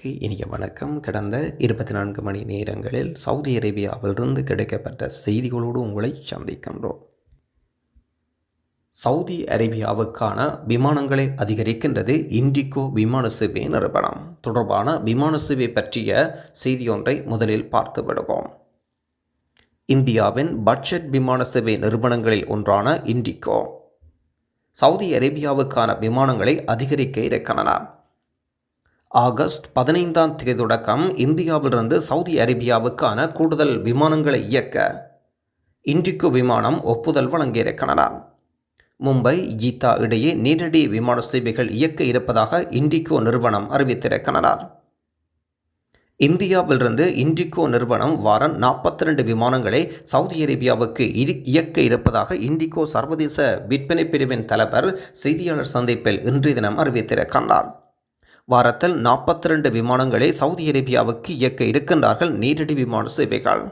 உறவுகளுக்கு இனிய வணக்கம். கடந்த இருபத்தி நான்கு மணி நேரங்களில் சவுதி அரேபியாவிலிருந்து கிடைக்கப்பட்ட செய்திகளோடு உங்களை சந்திக்கின்றோம். சவுதி அரேபியாவுக்கான விமானங்களை அதிகரிக்கின்றது இண்டிகோ விமான சேவை நிறுவனம். தொடர்பான விமான சேவை பற்றிய செய்தி ஒன்றை முதலில் பார்த்து விடுவோம். இந்தியாவின் பட்ஜெட் விமான சேவை நிறுவனங்களில் ஒன்றான இண்டிகோ. சவுதி அரேபியாவுக்கான விமானங்களை அதிகரிக்க இருக்கின்றன. ஆகஸ்ட் பதினைந்தாம் தேதி தொடக்கம் இந்தியாவிலிருந்து சவுதி அரேபியாவுக்கான கூடுதல் விமானங்களை இயக்க இண்டிகோ விமானம் ஒப்புதல் வழங்கியிருக்கின்றன மும்பை ஜீத்தா இடையே நேரடி விமான சேவைகள் இயக்க இருப்பதாக இண்டிகோ நிறுவனம் அறிவித்திருக்கின்றனர் இந்தியாவிலிருந்து இண்டிகோ நிறுவனம் வாரம் நாற்பத்தி ரெண்டு விமானங்களை சவுதி அரேபியாவுக்கு இயக்க இருப்பதாக இண்டிகோ சர்வதேச விற்பனை பிரிவின் தலைவர் செய்தியாளர் சந்திப்பில் இன்றைய தினம் அறிவித்திருக்கின்றார் வாரத்தில் நாற்பத்தி ரெண்டு விமானங்களை சவுதி அரேபியாவுக்கு இயக்க இருக்கின்றார்கள் நீரடி விமான சேவைகள்.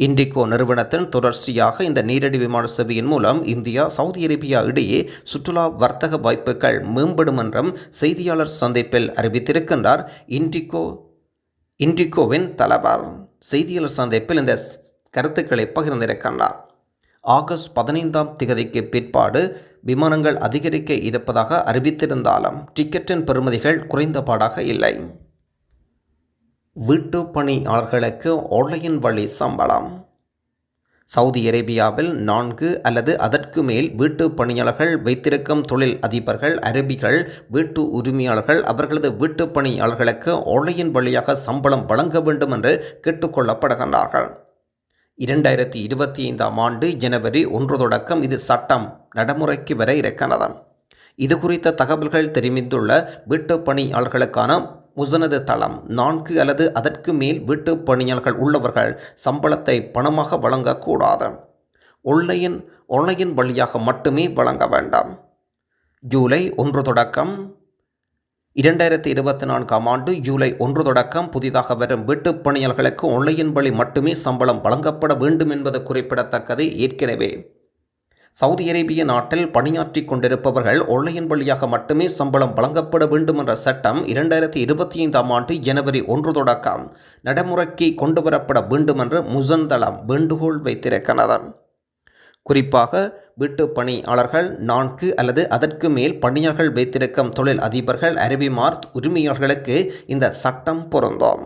இண்டிகோ நிறுவனத்தின் தொடர்ச்சியாக இந்த நீரடி விமான சேவையின் மூலம் இந்தியா சவுதி அரேபியா இடையே சுற்றுலா வர்த்தக வாய்ப்புகள் மேம்படும் என்றும் செய்தியாளர் சந்திப்பில் அறிவித்திருக்கின்றார் இண்டிகோ இண்டிகோவின் தலைவர். செய்தியாளர் சந்திப்பில் இந்த கருத்துக்களை பகிர்ந்திருக்கின்றார். ஆகஸ்ட் பதினைந்தாம் திகதிக்கு பிற்பாடு விமானங்கள் அதிகரிக்க இருப்பதாக அறிவித்திருந்தாலும் டிக்கெட்டின் பெறுமதிகள் குறைந்தபாடாக இல்லை. வீட்டு பணியாளர்களுக்கு ஆன்லைன் வழி சம்பளம். சவுதி அரேபியாவில் நான்கு அல்லது அதற்கு மேல் வீட்டு பணியாளர்கள் வைத்திருக்கும் தொழில் அதிபர்கள் அரபிகள் வீட்டு உரிமையாளர்கள் அவர்களது வீட்டு பணியாளர்களுக்கு ஆன்லைன் வழியாக சம்பளம் வழங்க வேண்டும் என்று கேட்டுக்கொள்ளப்படுகின்றார்கள். இரண்டாயிரத்தி இருபத்தி ஐந்தாம் ஆண்டு ஜனவரி ஒன்று தொடக்கம் இது சட்டம் நடைமுறைக்கு வர இருக்கிறது இது குறித்த தகவல்கள் தெரிவித்துள்ள வீட்டு பணியாளர்களுக்கான முசனது தளம் நான்கு அல்லது அதற்கு மேல் வீட்டு பணியாளர்கள் உள்ளவர்கள் சம்பளத்தை பணமாக வழங்கக்கூடாது. ஒன்லைன் ஒன்லைன் வழியாக மட்டுமே வழங்க வேண்டாம். ஜூலை ஒன்று தொடக்கம் இரண்டாயிரத்தி இருபத்தி நான்காம் ஆண்டு ஜூலை ஒன்று தொடக்கம் புதிதாக வரும் வீட்டுப் பணியாளர்களுக்கு ஒன்லையின் வழி மட்டுமே சம்பளம் வழங்கப்பட வேண்டும் என்பது குறிப்பிடத்தக்கது ஏற்கனவே. சவுதி அரேபிய நாட்டில் பணியாற்றி கொண்டிருப்பவர்கள் ஒன்லையின் வழியாக மட்டுமே சம்பளம் வழங்கப்பட வேண்டும் என்ற சட்டம் இரண்டாயிரத்தி இருபத்தி ஐந்தாம் ஆண்டு ஜனவரி ஒன்று தொடக்கம் நடைமுறைக்கு கொண்டுவரப்பட வேண்டும் என்று முசந்தளம் வேண்டுகோள் வைத்திருக்கிறது. குறிப்பாக வீட்டு பணியாளர்கள் நான்கு அல்லது அதற்கு மேல் பணியாளர்கள் வைத்திருக்கும் தொழில் அதிபர்கள் அரபிமார் உரிமையாளர்களுக்கு இந்த சட்டம் பொருந்தும்.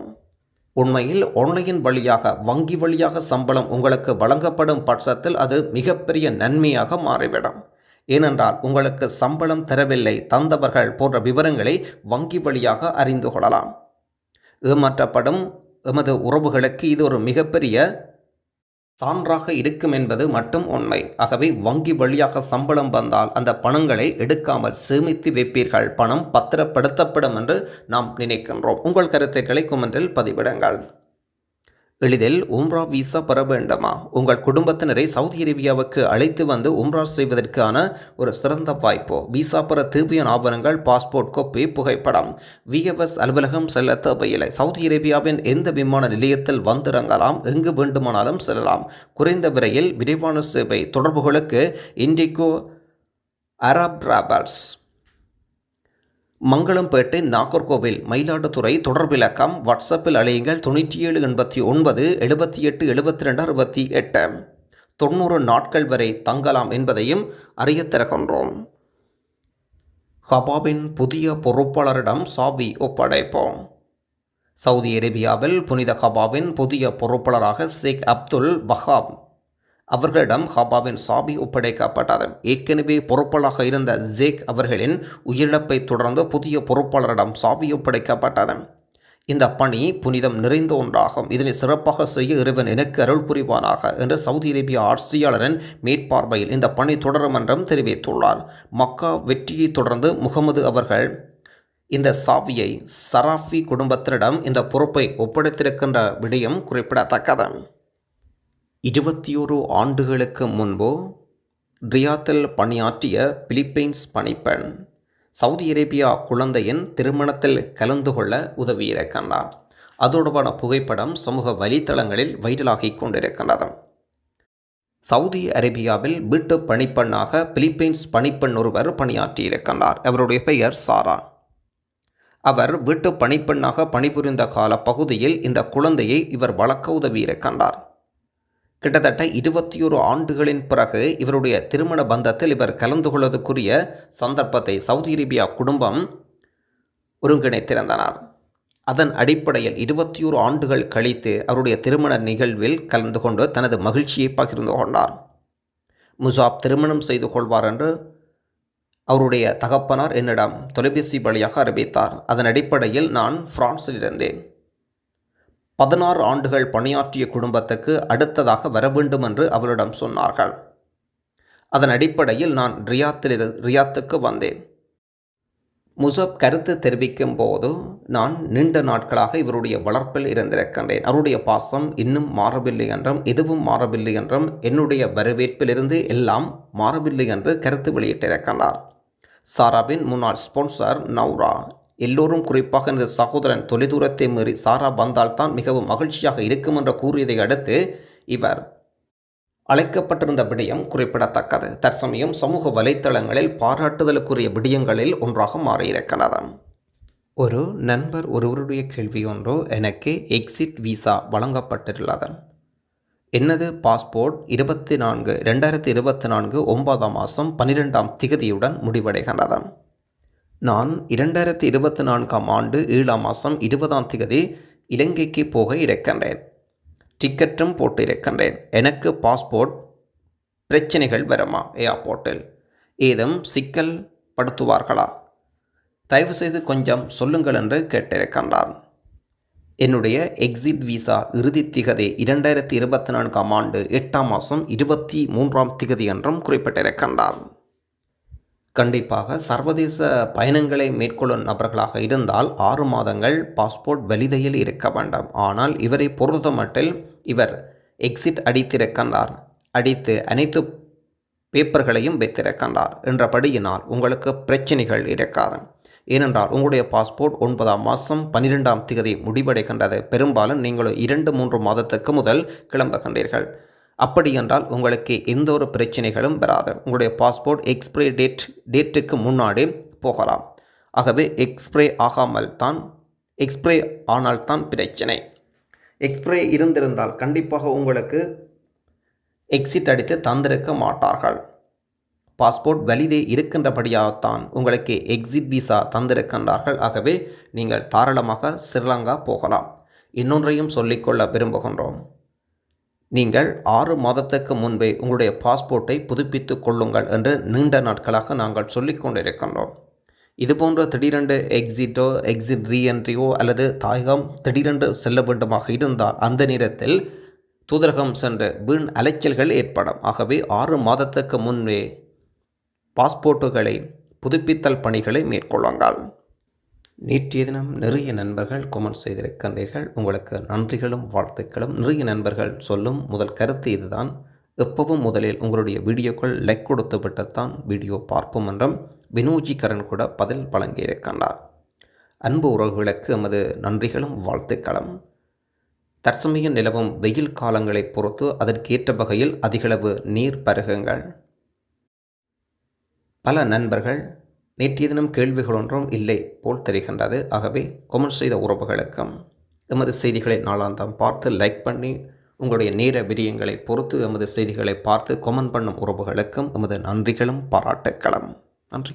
உண்மையில் ஆன்லைன் வழியாக வங்கி வழியாக சம்பளம் உங்களுக்கு வழங்கப்படும் பட்சத்தில் அது மிகப்பெரிய நன்மையாக மாறிவிடும். ஏனென்றால் உங்களுக்கு சம்பளம் தரவில்லை தந்தவர்கள் போன்ற விவரங்களை வங்கி வழியாக அறிந்து கொள்ளலாம். ஏமாற்றப்படும் எமது உறவுகளுக்கு இது ஒரு மிகப்பெரிய சான்றாக இருக்கும் என்பது மட்டும் உண்மை. ஆகவே வங்கி வழியாக சம்பளம் வந்தால் அந்த பணங்களை எடுக்காமல் சேமித்து வைப்பீர்கள். பணம் பத்திரப்படுத்தப்படும் என்று நாம் நினைக்கின்றோம். உங்கள் கருத்துக்களை குமன்றில் பதிவிடுங்கள். எளிதில் உம்ரா விசா பெற வேண்டுமா? உங்கள் குடும்பத்தினரை சவுதி அரேபியாவுக்கு அழைத்து வந்து உம்ரா செய்வதற்கான ஒரு சிறந்த வாய்ப்பு. விசா பெற தேவையான ஆவணங்கள் பாஸ்போர்ட் கோப்பி புகைப்படம். விஎஃப்எஸ் அலுவலகம் செல்ல தேவையில்லை. சவுதி அரேபியாவின் எந்த விமான நிலையத்தில் வந்திறங்கலாம்? எங்கு வேண்டுமானாலும் செல்லலாம். குறைந்த விலையில் விரைவான சேவை. தொடர்புகளுக்கு Indigo Arab travels Mangalampettai Nagercoil Mayiladuthurai தொடர்பிலக்கம் வாட்ஸ்அப்பில் அழையுங்கள். தொண்ணூற்றி ஏழு எண்பத்தி ஒன்பது எழுபத்தி எட்டு எழுபத்தி ரெண்டு அறுபத்தி எட்டு. தொண்ணூறு நாட்கள் வரை தங்கலாம் என்பதையும் அறியத் தருகின்றோம். ஹபாபின் புதிய பொறுப்பாளரிடம் சாவி ஒப்படைப்போம். சவுதி அரேபியாவில் புனித ஹபாபின் புதிய பொறுப்பாளராக ஷேக் அப்துல் வஹாப் அவர்களிடம் ஹபாவின் சாபி ஒப்படைக்கப்பட்டது ஏற்கனவே பொறுப்பாளராக இருந்த ஜேக் அவர்களின் உயிரிழப்பை தொடர்ந்து புதிய பொறுப்பாளரிடம் சாபி ஒப்படைக்கப்பட்டது இந்த பணி புனிதம் நிறைந்த ஒன்றாகும். இதனை சிறப்பாக செய்ய இறைவன் எனக்கு அருள் புரிவானாக என்று சவுதி அரேபிய ஆட்சியாளரின் மேற்பார்வையில் இந்த பணி தொடரும் என்றும் தெரிவித்துள்ளார். மக்கா வெற்றியை தொடர்ந்து முகமது அவர்கள் இந்த சாவியை சராஃபி குடும்பத்தினரிடம் இந்த பொறுப்பை ஒப்படைத்திருக்கின்ற விடயம் குறிப்பிடத்தக்கது. இருபத்தியோரு ஆண்டுகளுக்கு முன்பு ரியாத்தில் பணியாற்றிய பிலிப்பைன்ஸ் பணிப்பெண் சவுதி அரேபியா குழந்தையின் திருமணத்தில் கலந்து கொள்ள உதவியிருக்கின்றார். அதோடுபான புகைப்படம் சமூக வலைத்தளங்களில் வைரலாகிக் கொண்டிருக்கின்றது. சவுதி அரேபியாவில் வீட்டு பணிப்பெண்ணாக பிலிப்பைன்ஸ் பணிப்பெண் ஒருவர் பணியாற்றியிருக்கின்றார். அவருடைய பெயர் சாரா. அவர் வீட்டு பணிப்பெண்ணாக பணிபுரிந்த கால பகுதியில் இந்த குழந்தையை இவர் வளர்க்க உதவியிருக்கின்றார். கிட்டத்தட்ட இருபத்தி ஒரு ஆண்டுகளின் பிறகு இவருடைய திருமண பந்தத்தில் இவர் கலந்து கொள்வதற்குரிய சந்தர்ப்பத்தை சவுதி அரேபியா குடும்பம் ஒருங்கிணைத்திருந்தனர். அதன் அடிப்படையில் இருபத்தி ஒரு ஆண்டுகள் கழித்து அவருடைய திருமண நிகழ்வில் கலந்து கொண்டு தனது மகிழ்ச்சியை பகிர்ந்து கொண்டார். முசாப் திருமணம் செய்து கொள்வார் என்று அவருடைய தகப்பனார் என்னிடம் தொலைபேசி வழியாக அறிவித்தார். அதன் அடிப்படையில் நான் பிரான்சில் இருந்தேன் பதினாறு ஆண்டுகள் பணியாற்றிய குடும்பத்துக்கு அடுத்ததாக வர வேண்டும் என்று அவளிடம் சொன்னார்கள். அதன் அடிப்படையில் நான் ரியாத்தில் ரியாத்துக்கு வந்தேன். முசப் கருத்து தெரிவிக்கும் போது நான் நீண்ட நாட்களாக இவருடைய வளர்ப்பில் இருந்திருக்கின்றேன். அவருடைய பாசம் இன்னும் மாறவில்லை என்றும் எதுவும் மாறவில்லை என்றும் என்னுடைய வரவேற்பிலிருந்து எல்லாம் மாறவில்லை என்று கருத்து வெளியிட்டிருக்கின்றார். சாராவின் முன்னாள் ஸ்பான்சர் நௌரா எல்லோரும் குறிப்பாக எனது சகோதரன் தொலைதூரத்தை மீறி சாரா வந்தால்தான் மிகவும் மகிழ்ச்சியாக இருக்கும் என்று கூறியதை அடுத்து இவர் அழைக்கப்பட்டிருந்த விடயம் குறிப்பிடத்தக்கது. தற்சமயம் சமூக வலைத்தளங்களில் பாராட்டுதலுக்குரிய விடயங்களில் ஒன்றாக மாறியிருக்கிறது. ஒரு நண்பர் ஒருவருடைய கேள்வி ஒன்றோ எனக்கு எக்ஸிட் விசா வழங்கப்பட்டுள்ளது என்னது? பாஸ்போர்ட் இருபத்தி நான்கு ரெண்டாயிரத்தி இருபத்தி நான்கு ஒன்பதாம் மாதம் பன்னிரெண்டாம் திகதியுடன் முடிவடைகின்றது. நான் இரண்டாயிரத்தி இருபத்தி நான்காம் ஆண்டு ஏழாம் மாதம் இருபதாம் திகதி இலங்கைக்கு போக இருக்கின்றேன். டிக்கெட்டும் போட்டு இருக்கின்றேன். எனக்கு பாஸ்போர்ட் பிரச்சனைகள் வருமா? ஏர்போர்ட்டில் ஏதும் சிக்கல் படுத்துவார்களா? தயவுசெய்து கொஞ்சம் சொல்லுங்கள் என்று கேட்டிருக்கின்றான். என்னுடைய எக்ஸிட் விசா இறுதி திகதி இரண்டாயிரத்தி இருபத்தி நான்காம் ஆண்டு எட்டாம் மாதம் இருபத்தி மூன்றாம் திகதி என்றும் குறிப்பிட்டிருக்கின்றான். கண்டிப்பாக சர்வதேச பயணங்களை மேற்கொள்ளும் நபர்களாக இருந்தால் ஆறு மாதங்கள் பாஸ்போர்ட் வலிதையில் இருக்க வேண்டும். ஆனால் இவரை பொறுத்தமட்டில் இவர் எக்ஸிட் அடித்திருக்கின்றார். அடித்து அனைத்து பேப்பர்களையும் வைத்திருக்கின்றார் என்றபடியினால் உங்களுக்கு பிரச்சனைகள் இருக்காது. ஏனென்றால் உங்களுடைய பாஸ்போர்ட் ஒன்பதாம் மாதம் பன்னிரெண்டாம் திகதி முடிவடைகின்றது. பெரும்பாலும் நீங்கள் இரண்டு மூன்று மாதத்துக்கு முதல் கிளம்புகின்றீர்கள். அப்படி என்றால் உங்களுக்கு எந்த ஒரு பிரச்சனைகளும் வராது. உங்களுடைய பாஸ்போர்ட் எக்ஸ்பிரே டேட் டேட்டுக்கு முன்னாடி போகலாம். ஆகவே எக்ஸ்பிரே ஆகாமல் தான் எக்ஸ்பிரே ஆனால் தான் பிரச்சனை. எக்ஸ்பிரே இருந்திருந்தால் கண்டிப்பாக உங்களுக்கு எக்ஸிட் அடித்து தந்திருக்க மாட்டார்கள். பாஸ்போர்ட் வலிதே இருக்கின்றபடியாகத்தான் உங்களுக்கு எக்ஸிட் விசா தந்திருக்கின்றார்கள். ஆகவே நீங்கள் தாராளமாக ஸ்ரீலங்கா போகலாம். இன்னொன்றையும் சொல்லிக்கொள்ள விரும்புகின்றோம். நீங்கள் ஆறு மாதத்துக்கு முன்பே உங்களுடைய பாஸ்போர்ட்டை புதுப்பித்து கொள்ளுங்கள் என்று நீண்ட நாட்களாக நாங்கள் சொல்லிக் கொண்டிருக்கின்றோம் இதுபோன்ற திடீரென்று எக்ஸிட்டோ எக்ஸிட் ரீஎன்ட்ரியோ அல்லது தாயகம் திடீரென்று செல்ல வேண்டுமாக இருந்தால் அந்த நேரத்தில் தூதரகம் சென்று வீண் அலைச்சல்கள் ஏற்படும். ஆகவே ஆறு மாதத்துக்கு முன்பே பாஸ்போர்ட்டுகளை புதுப்பித்தல் பணிகளை மேற்கொள்ளுங்கள். நேற்றைய தினம் நிறைய நண்பர்கள் கமெண்ட் செய்திருக்கின்றீர்கள். உங்களுக்கு நன்றிகளும் வாழ்த்துக்களும். நிறைய நண்பர்கள் சொல்லும் முதல் கருத்து இதுதான். எப்பவும் முதலில் உங்களுடைய வீடியோக்கள் லைக் கொடுத்து விட்டுத்தான் வீடியோ பார்ப்போம் என்றும் வினோஜி கரண் கூட பதில் வழங்கியிருக்கின்றார் அன்பு உறவுகளுக்கு எமது நன்றிகளும் வாழ்த்துக்களும். தற்சமயம் நிலவும் வெயில் காலங்களை பொறுத்து அதற்கேற்ற வகையில் அதிகளவு நீர் பருகுங்கள். பல நண்பர்கள் நேற்றைய தினம் கேள்விகள் ஒன்றும் இல்லை போல் தெரிகின்றது. ஆகவே கொமெண்ட் செய்த உறவுகளுக்கும் எமது செய்திகளை நாளாந்தாம் பார்த்து லைக் பண்ணி உங்களுடைய நேர விரியங்களை பொறுத்து எமது செய்திகளை பார்த்து கொமெண்ட் பண்ணும் உறவுகளுக்கும் எமது நன்றிகளும் பாராட்டுக்களும் நன்றி.